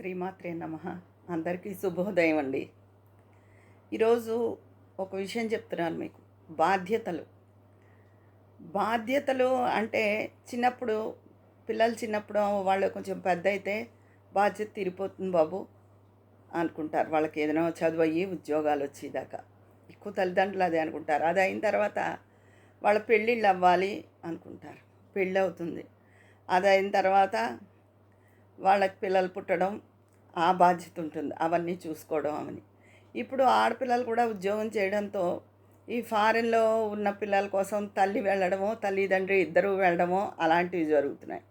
శ్రీమాత్రే నమ. అందరికీ శుభోదయం అండి. ఈరోజు ఒక విషయం చెప్తున్నాను మీకు. బాధ్యతలు. బాధ్యతలు అంటే చిన్నప్పుడు పిల్లలు చిన్నప్పుడు వాళ్ళు కొంచెం పెద్ద అయితే బాధ్యత తీరిపోతుంది బాబు అనుకుంటారు. వాళ్ళకి ఏదైనా చదువు అయ్యి ఉద్యోగాలు వచ్చేదాకా. ఎక్కువ తల్లిదండ్రులు అదే అనుకుంటారు. అది అయిన తర్వాత వాళ్ళ పెళ్ళిళ్ళు అవ్వాలి అనుకుంటారు. పెళ్ళి అవుతుంది. అది అయిన తర్వాత వాళ్ళకి పిల్లలు పుట్టడం ఆ బాధ్యత ఉంటుంది. అవన్నీ చూసుకోవడం అవని ఇప్పుడు ఆడపిల్లలు కూడా ఉద్యోగం చేయడంతో ఈ ఫారెన్లో ఉన్న పిల్లల కోసం తల్లి వెళ్ళడమో తల్లిదండ్రి ఇద్దరు వెళ్ళడమో అలాంటివి జరుగుతున్నాయి.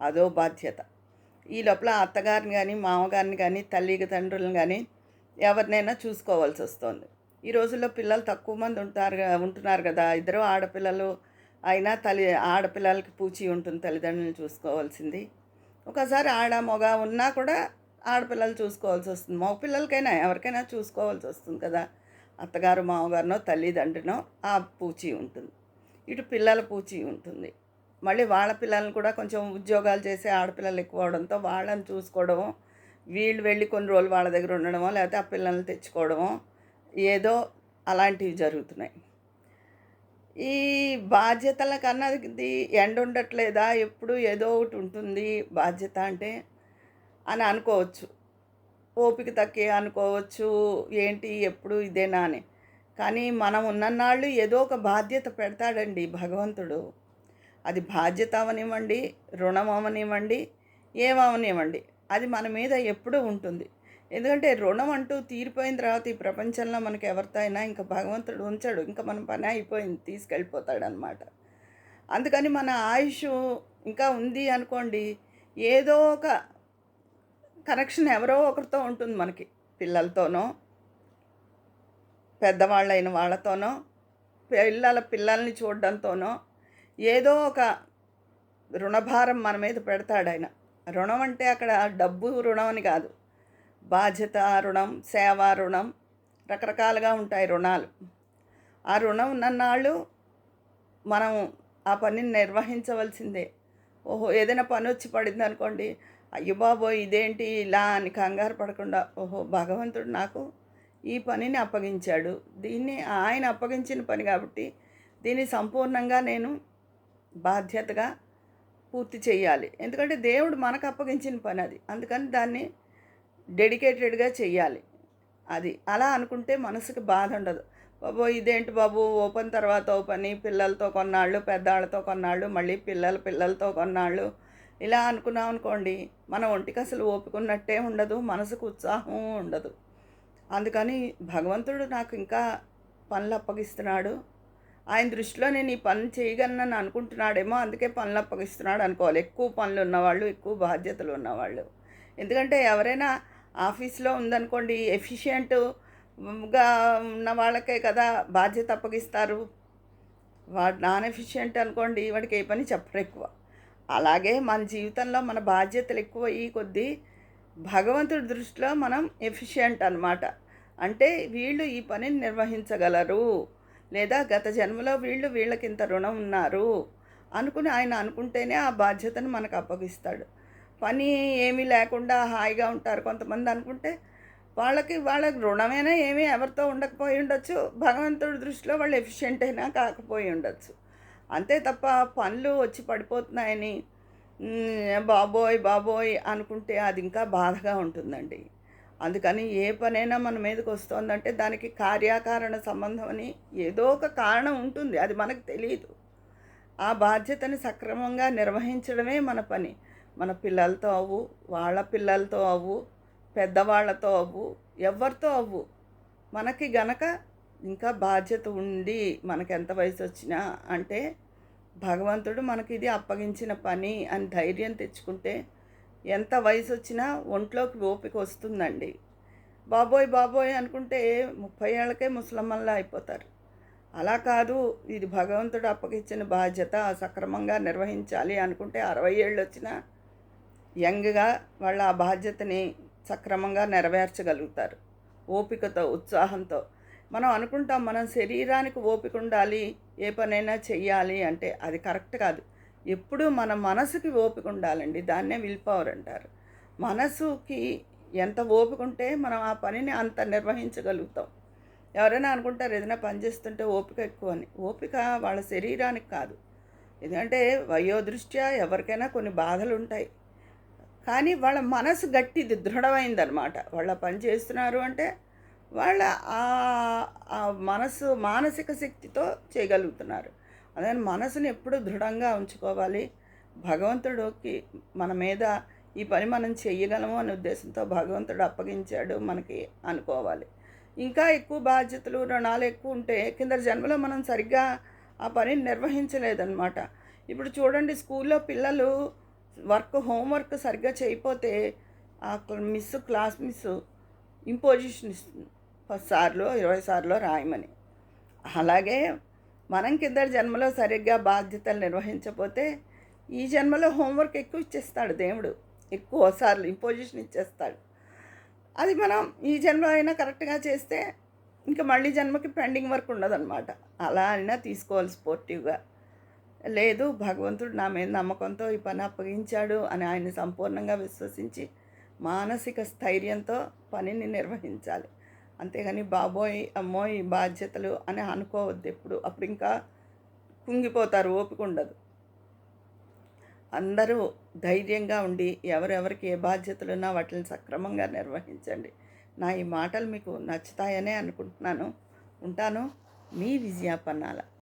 అదో బాధ్యత. ఈ లోపల అత్తగారిని కానీ మామగారిని కానీ తల్లికి తండ్రులను కానీ ఎవరినైనా చూసుకోవాల్సి వస్తుంది. ఈ రోజుల్లో పిల్లలు తక్కువ మంది ఉంటారు ఉంటున్నారు కదా. ఇద్దరు ఆడపిల్లలు అయినా తల్లి ఆడపిల్లలకి పూచి ఉంటుంది తల్లిదండ్రులను చూసుకోవాల్సింది. ఒకసారి ఆడ మగ ఉన్నా కూడా ఆడపిల్లలు చూసుకోవాల్సి వస్తుంది. మగ పిల్లలకైనా ఎవరికైనా చూసుకోవాల్సి వస్తుంది కదా. అత్తగారు మామగారినో తల్లిదండ్రినో ఆ పూచి ఉంటుంది. ఇటు పిల్లల పూచి ఉంటుంది. మళ్ళీ వాళ్ళ పిల్లల్ని కూడా కొంచెం ఉద్యోగాలు చేసే ఆడపిల్లలు ఎక్కువ అవడంతో వాళ్ళని చూసుకోవడము వీళ్ళు వెళ్ళి కొన్ని రోజులు వాళ్ళ దగ్గర ఉండడమో లేకపోతే ఆ పిల్లల్ని తెచ్చుకోవడమో ఏదో అలాంటివి జరుగుతున్నాయి. ఈ బాధ్యతల కన్నా ఇది ఎండ ఉండట్లేదా ఎప్పుడు ఏదో ఒకటి ఉంటుంది. బాధ్యత అంటే అని అనుకోవచ్చు. ఓపిక తక్కే అనుకోవచ్చు. ఏంటి? ఎప్పుడు ఇదేనా అని. కానీ మనం ఉన్ననాళ్ళు ఏదో ఒక బాధ్యత పెడతాడండి భగవంతుడు. అది బాధ్యత అవనివ్వండి రుణం అవనివ్వండి ఏమవనివ్వండి. అది మన మీద ఎప్పుడూ ఉంటుంది. ఎందుకంటే రుణం అంటూ తీరిపోయిన తర్వాత ఈ ప్రపంచంలో మనకి ఎవరితో అయినా ఇంకా భగవంతుడు ఉంచాడు. ఇంకా మన పని అయిపోయింది తీసుకెళ్ళిపోతాడు అనమాట అందుకని మన ఆయుష్ ఇంకా ఉంది అనుకోండి ఏదో ఒక కనెక్షన్ ఎవరో ఒకరితో ఉంటుంది మనకి. పిల్లలతోనో పెద్దవాళ్ళైన వాళ్ళతోనో పిల్లల పిల్లల్ని చూడడంతోనో ఏదో ఒక రుణభారం మన మీద పెడతాడు ఆయన. రుణం అంటే అక్కడ డబ్బు రుణం అని కాదు. బాధ్యత రుణం సేవా రుణం రకరకాలుగా ఉంటాయి రుణాలు. ఆ రుణం ఉన్నన్నాళ్ళు మనం ఆ పనిని నిర్వహించవలసిందే. ఓహో ఏదైనా పని వచ్చి పడింది అనుకోండి అయ్యో బాబోయ్ ఇదేంటి ఇలా అని కంగారు పడకుండా ఓహో భగవంతుడు నాకు ఈ పనిని అప్పగించాడు. దీన్ని ఆయన అప్పగించిన పని కాబట్టి దీన్ని సంపూర్ణంగా నేను బాధ్యతగా పూర్తి చేయాలి. ఎందుకంటే దేవుడు మనకు అప్పగించిన పని అది. అందుకని దాన్ని డెడికేటెడ్గా చెయ్యాలి అది అలా అనుకుంటే మనసుకి బాధ ఉండదు. బాబో ఇదేంటి బాబు? ఓపెన్ తర్వాత ఓ పని పిల్లలతో కొన్నాళ్ళు పెద్దవాళ్ళతో కొన్నాళ్ళు మళ్ళీ పిల్లల పిల్లలతో కొన్నాళ్ళు ఇలా అనుకున్నాం అనుకోండి మన ఒంటికి అసలు ఓపుకున్నట్టే ఉండదు మనసుకు ఉత్సాహం ఉండదు. అందుకని భగవంతుడు నాకు ఇంకా పనులు అప్పగిస్తున్నాడు. ఆయన దృష్టిలో నేను ఈ పని చేయగలనని అనుకుంటున్నాడేమో అందుకే పనులు అప్పగిస్తున్నాడు అనుకోవాలి. ఎక్కువ పనులు ఉన్నవాళ్ళు ఎక్కువ బాధ్యతలు ఉన్నవాళ్ళు. ఎందుకంటే ఎవరైనా ఆఫీస్లో ఉందనుకోండి ఎఫిషియెంట్గా ఉన్న వాళ్ళకే కదా బాధ్యత అప్పగిస్తారు. వాడు నాన్ ఎఫిషియెంట్ అనుకోండి వాడికి ఏ పని చెప్పరు ఎక్కువ. అలాగే మన జీవితంలో మన బాధ్యతలు ఎక్కువ అయ్యి కొద్దీ భగవంతుడి దృష్టిలో మనం ఎఫిషియెంట్ అన్నమాట. అంటే వీళ్ళు ఈ పనిని నిర్వహించగలరు. లేదా గత జన్మలో వీళ్ళు వీళ్ళకి ఇంత రుణం ఉన్నారు అనుకుని ఆయన అనుకుంటేనే ఆ బాధ్యతను మనకు అప్పగిస్తాడు. పని ఏమీ లేకుండా హాయిగా ఉంటారు కొంతమంది అనుకుంటే వాళ్ళకి వాళ్ళకి రుణమైనా ఏమీ ఎవరితో ఉండకపోయి ఉండొచ్చు. భగవంతుడి దృష్టిలో వాళ్ళు ఎఫిషియెంట్ అయినా కాకపోయి ఉండొచ్చు. అంతే తప్ప పనులు వచ్చి పడిపోతున్నాయని బాబోయ్ బాబోయ్ అనుకుంటే అది ఇంకా బాధగా ఉంటుందండి. అందుకని ఏ పనైనా మన మీదకి వస్తుందంటే దానికి కార్యాకారణ సంబంధం అని ఏదో ఒక కారణం ఉంటుంది. అది మనకు తెలియదు ఆ బాధ్యతని సక్రమంగా నిర్వహించడమే మన పని. మన పిల్లలతో అవ్వు వాళ్ళ పిల్లలతో అవ్వు పెద్దవాళ్ళతో అవ్వు ఎవరితో అవ్వు. మనకి గనక ఇంకా బాధ్యత ఉండి మనకు ఎంత వయసు వచ్చినా అంటే భగవంతుడు మనకి ఇది అప్పగించిన పని అని ధైర్యం తెచ్చుకుంటే ఎంత వయసు వచ్చినా ఒంట్లోకి ఓపిక వస్తుందండి. బాబోయ్ బాబోయ్ అనుకుంటే ముప్పై ఏళ్ళకే ముసలమ్మల్లా అయిపోతారు. అలా కాదు ఇది భగవంతుడు అప్పగించిన బాధ్యత సక్రమంగా నిర్వహించాలి అనుకుంటే అరవై ఏళ్ళు వచ్చినా యంగ్గా వాళ్ళ ఆ బాధ్యతని సక్రమంగా నెరవేర్చగలుగుతారు. ఓపికతో ఉత్సాహంతో మనం అనుకుంటాం మనం శరీరానికి ఓపిక ఉండాలి ఏ పనైనా చెయ్యాలి అంటే అది కరెక్ట్ కాదు. ఎప్పుడూ మన మనసుకి ఓపిక ఉండాలండి. దాన్నే విల్ పవర్ అంటారు. మనసుకి ఎంత ఓపిక ఉంటే మనం ఆ పనిని అంత నిర్వహించగలుగుతాం. ఎవరైనా అనుకుంటారు ఏదైనా పని చేస్తుంటే ఓపిక ఎక్కువ అని. ఓపిక వాళ్ళ శరీరానికి కాదు. ఎందుకంటే వయోదృష్ట్యా ఎవరికైనా కొన్ని బాధలు ఉంటాయి. కానీ వాళ్ళ మనసు గట్టిది దృఢమైందనమాట. వాళ్ళ పని చేస్తున్నారు అంటే వాళ్ళ ఆ- మనసు మానసిక శక్తితో చేయగలుగుతున్నారు. అదే మనసును ఎప్పుడు దృఢంగా ఉంచుకోవాలి. భగవంతుడికి మన మీద ఈ పని మనం చేయగలము అనే ఉద్దేశంతో భగవంతుడు అప్పగించాడు మనకి అనుకోవాలి. ఇంకా ఎక్కువ బాధ్యతలు రుణాలు ఎక్కువ ఉంటే కింద జన్మలో మనం సరిగ్గా ఆ పనిని నిర్వహించలేదన్నమాట. ఇప్పుడు చూడండి స్కూల్లో పిల్లలు వర్క్ హోంవర్క్ సరిగ్గా చేయకపోతే ఆ మిస్ క్లాస్ మిస్ ఇంపోజిషన్ ఇస్తుంది. పది సార్లు ఇరవై సార్లు రాయమని. అలాగే మనం కింద జన్మలో సరిగ్గా బాధ్యతలు నిర్వహించకపోతే ఈ జన్మలో హోంవర్క్ ఎక్కువ ఇచ్చేస్తాడు దేవుడు. ఎక్కువ సార్లు ఇంపోజిషన్ ఇచ్చేస్తాడు. అది మనం ఈ జన్మ అయినా కరెక్ట్గా చేస్తే ఇంకా మళ్ళీ జన్మకి పెండింగ్ వర్క్ ఉండదన్నమాట. అలా అయినా తీసుకోవాలి స్పోర్టివ్గా. లేదు భగవంతుడు నా మీద నమ్మకంతో ఈ పని అప్పగించాడు అని ఆయన సంపూర్ణంగా విశ్వసించి మానసిక స్థైర్యంతో పనిని నిర్వహించాలి. అంతేగాని బాబోయ్ అమ్మోయ్ ఈ బాధ్యతలు అని అనుకోవద్దు ఎప్పుడు. అప్పుడు ఇంకా కుంగిపోతారు ఓపిక ఉండదు. అందరూ ధైర్యంగా ఉండి ఎవరెవరికి ఏ బాధ్యతలు ఉన్నా వాటిని సక్రమంగా నిర్వహించండి. నా ఈ మాటలు మీకు నచ్చుతాయనే అనుకుంటున్నాను. ఉంటాను. మీ విజయాపన్నాల